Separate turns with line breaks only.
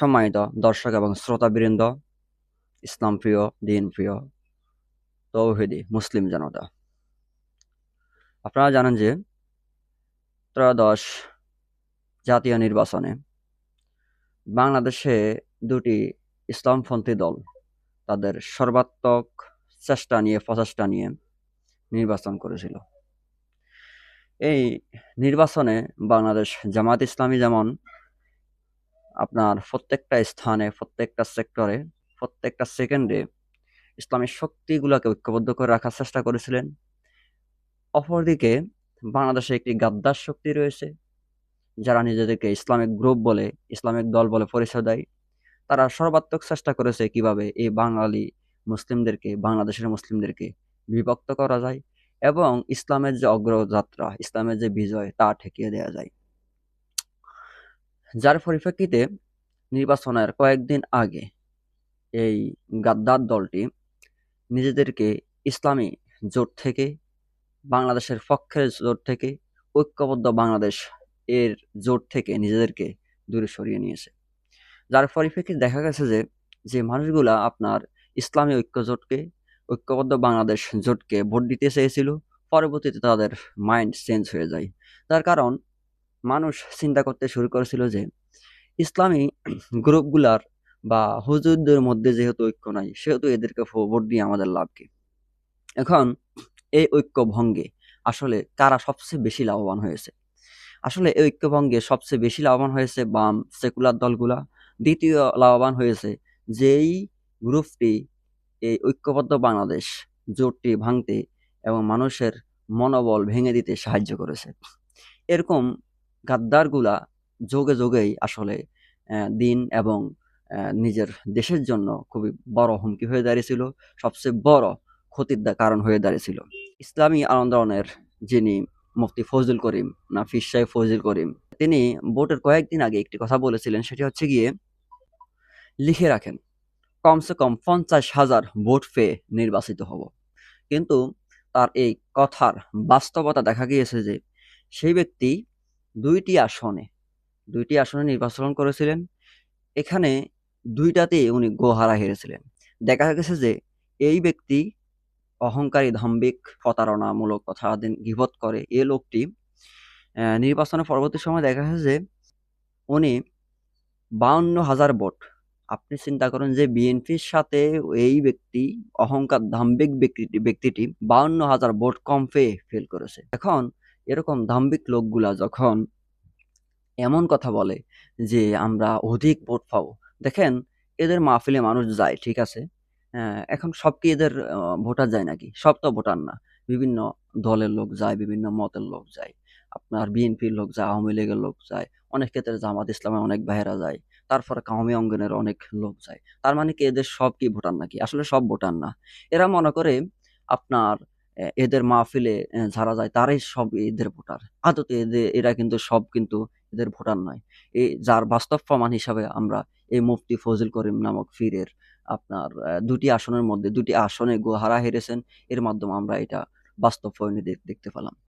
সম্মানিত দর্শক এবং শ্রোতাবৃন্দ, ইসলাম প্রিয়, দিন প্রিয়, তৌহিদি, মুসলিম জনতা। আপনারা জানেন যে ত্রয়োদশ জাতীয় নির্বাচনে বাংলাদেশে দুটি ইসলামপন্থী দল তাদের সর্বাত্মক চেষ্টা নিয়ে, প্রচেষ্টা নিয়ে নির্বাচন করেছিল। এই নির্বাচনে বাংলাদেশ জামাত ইসলামী যেমন আপনার প্রত্যেকটা স্থানে, প্রত্যেকটা সেক্টরে প্রত্যেকটা সেকেন্ডে ইসলামের শক্তিগুলোকে ঐক্যবদ্ধ করে রাখার চেষ্টা করেছিলেন। অপরদিকে বাংলাদেশে একটি গাদ্দার শক্তি রয়েছে, যারা নিজেদেরকে ইসলামিক গ্রুপ বলে, ইসলামিক দল বলে পরিচয় দেয়। তারা সর্বাত্মক চেষ্টা করেছে কীভাবে এই বাঙালি মুসলিমদেরকে, বাংলাদেশের মুসলিমদেরকে বিভক্ত করা যায় এবং ইসলামের যে অগ্রযাত্রা, ইসলামের যে বিজয়, তা ঠেকিয়ে দেওয়া যায়। যার পরিপ্রেক্ষিতে নির্বাচনের কয়েকদিন আগে এই গাদ্দার দলটি নিজেদেরকে ইসলামী জোট থেকে, বাংলাদেশের পক্ষের জোট থেকে, ঐক্যবদ্ধ বাংলাদেশ এর জোট থেকে নিজেদেরকে দূরে সরিয়ে নিয়েছে। যার পরিপ্রেক্ষিতে দেখা গেছে যে যে মানুষগুলা আপনার ইসলামী ঐক্য জোটকে, ঐক্যবদ্ধ বাংলাদেশ জোটকে ভোট দিতে চেয়েছিল, পরবর্তীতে তাদের মাইন্ড চেঞ্জ হয়ে যায়। তার কারণ মানুষ চিন্তা করতে শুরু করেছিল যে, ইসলামী গ্রুপগুলার বা হুজুরদের মধ্যে যেহেতু ঐক্য নাই, সেহেতু এদেরকে ভোট দিয়ে আমাদের লাভ কি? এখন এই ঐক্য ভঙ্গে আসলে কারা সবচেয়ে বেশি লাভবান হয়েছে? আসলে এই ঐক্য ভঙ্গে সবচেয়ে বেশি লাভবান হয়েছে বাম সেকুলার দলগুলা। দ্বিতীয় লাভবান হয়েছে যেই গ্রুপটি এই ঐক্যবদ্ধ বাংলাদেশ, জোটটি ভাঙতে এবং মানুষের মনোবল ভেঙে দিতে সাহায্য করেছে। এরকম গাদ্দারগুলা যোগে যোগেই আসলে দিন এবং নিজের দেশের জন্য খুবই বড় হুমকি হয়ে দাঁড়িয়েছিল, সবচেয়ে বড় ক্ষতির কারণ হয়ে দাঁড়িয়েছিল। ইসলামী আন্দোলনের যিনি মুফতি ফজল করিম না সাহেব ফজল করিম, তিনি ভোটের কয়েকদিন আগে একটি কথা বলেছিলেন, সেটি হচ্ছে গিয়ে, লিখে রাখেন, কমসে কম পঞ্চাশ হাজার ভোট পেয়ে নির্বাচিত হব। কিন্তু তার এই কথার বাস্তবতা দেখা গিয়েছে যে, সেই ব্যক্তি দুইটি আসনে দুইটি আসনে নির্বাচন করেছিলেন। এখানে দুইটাতেই উনি গোহারা হেরেছিলেন। দেখা গেছে যে এই ব্যক্তি অহংকারী, ধাম্বিক, প্রতারণামূলক কথা গিবত করে। এ লোকটি নির্বাচনের পরবর্তী সময় দেখা গেছে যে উনি বাউন্ন হাজার ভোট। আপনি চিন্তা করেন যে বিএনপির সাথে এই ব্যক্তি, অহংকার, ধাম্বিক ব্যক্তিটি ব্যক্তিটি বাউন্ন হাজার ভোট কম পেয়ে ফেল করেছে। এখন এরকম ধাম্বিক লোকগুলা যখন এমন কথা বলে যে আমরা অধিক ভোট পাবো, দেখেন এদের মাহফিলে মানুষ যায়, ঠিক আছে? এখন সব কি এদের ভোটার যায় নাকি? সব তো ভোটার না। বিভিন্ন দলের লোক যায়, বিভিন্ন মতের লোক যায়। আপনার বিএনপির লোক যায়, আওয়ামী লীগের লোক যায়। অনেক ক্ষেত্রে জামাত ইসলামের অনেক বাহেরা যায়। তারপরে কাউমি অঙ্গনের অনেক লোক যায়। তার মানে কি এদের সব কি ভোটার নাকি? আসলে সব ভোটার না। এরা মনে করে আপনার এদের মাহফিলে যারা যায়, তারাই সব এদের ভোটার। আদতে এদের এরা কিন্তু সব কিন্তু এদের ভোটার নয়। এই যার বাস্তব প্রমাণ হিসাবে আমরা এই মুফতি ফজিল করিম নামক ফিরের আপনার দুটি আসনের মধ্যে, দুটি আসনে গোহারা হেরেছেন। এর মাধ্যমে আমরা এটা বাস্তব দেখতে পেলাম।